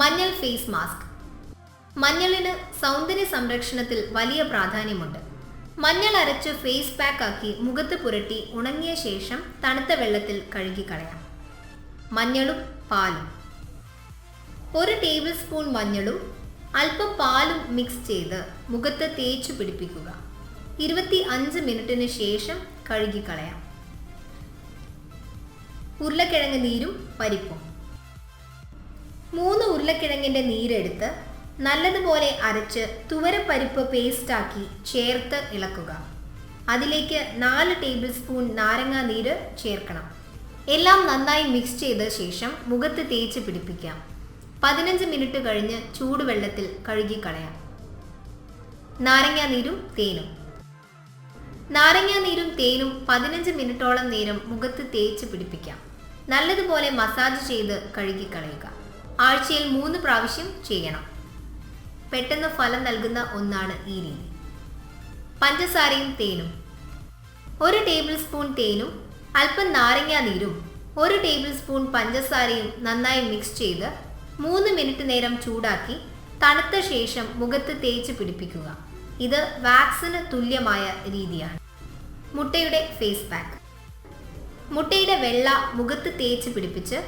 മഞ്ഞൾ face mask. മഞ്ഞളിന് സൗന്ദര്യ സംരക്ഷണത്തിൽ വലിയ പ്രാധാന്യമുണ്ട്. മഞ്ഞൾ അരച്ച് ഫേസ് പാക്ക് ആക്കി മുഖത്ത് പുരട്ടി ഉണങ്ങിയ ശേഷം തണുത്ത വെള്ളത്തിൽ കഴുകിക്കളയാം മഞ്ഞളും പാലും. ഒരു ടേബിൾ സ്പൂൺ മഞ്ഞളും അല്പം പാലും മിക്സ് ചെയ്ത് മുഖത്ത് തേച്ചു പിടിപ്പിക്കുക. ഇരുപത്തി അഞ്ച് മിനിറ്റിന് ശേഷം കഴുകിക്കളയാം ഉരുളക്കിഴങ്ങ് നീരും പരിപ്പും. മൂന്ന് ഉരുളക്കിഴങ്ങിന്റെ നീരെടുത്ത് നല്ലതുപോലെ അരച്ച് തുവരപ്പരിപ്പ് പേസ്റ്റാക്കി ചേർത്ത് ഇളക്കുക. അതിലേക്ക് നാല് ടേബിൾ സ്പൂൺ നാരങ്ങാ നീര് ചേർക്കണം. എല്ലാം നന്നായി മിക്സ് ചെയ്ത ശേഷം മുഖത്ത് തേച്ച് പിടിപ്പിക്കാം. പതിനഞ്ച് മിനിറ്റ് കഴിഞ്ഞ് ചൂടുവെള്ളത്തിൽ കഴുകിക്കളയാം. നാരങ്ങാ നീരും തേനും. നാരങ്ങാ നീരും തേനും പതിനഞ്ച് മിനിറ്റോളം നേരം മുഖത്ത് തേച്ച് പിടിപ്പിക്കാം. നല്ലതുപോലെ മസാജ് ചെയ്ത് കഴുകിക്കളയുക ആഴ്ചയിൽ മൂന്ന് പ്രാവശ്യം ചെയ്യണം. പെട്ടെന്ന് ഫലം നൽകുന്ന ഒന്നാണ് ഈ രീതി. പഞ്ചസാരയും തേനും. ഒരു ടേബിൾ സ്പൂൺ തേനും അല്പം നാരങ്ങാ നീരും ഒരു ടേബിൾ സ്പൂൺ പഞ്ചസാരയും നന്നായി മിക്സ് ചെയ്ത് മൂന്ന് മിനിറ്റ് നേരം ചൂടാക്കി തണുത്ത ശേഷം മുഖത്ത് തേച്ച് പിടിപ്പിക്കുക. ഇത് വാക്സിന് തുല്യമായ രീതിയാണ്. മുട്ടയുടെ ഫേസ് പാക്ക് മുട്ടയുടെ വെള്ള മുഖത്ത് തേച്ച് പിടിപ്പിച്ച്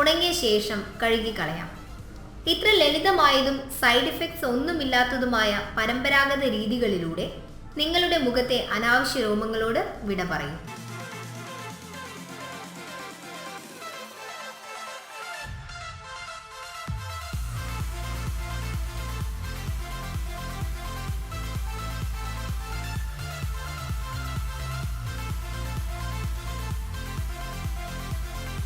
ഉണങ്ങിയ ശേഷം കഴുകിക്കളയാം ഇത്ര ലളിതമായതും സൈഡ് ഇഫക്ട്സ് ഒന്നുമില്ലാത്തതുമായ പരമ്പരാഗത രീതികളിലൂടെ നിങ്ങളുടെ മുഖത്തെ അനാവശ്യ രോമങ്ങളോട് വിട പറയും.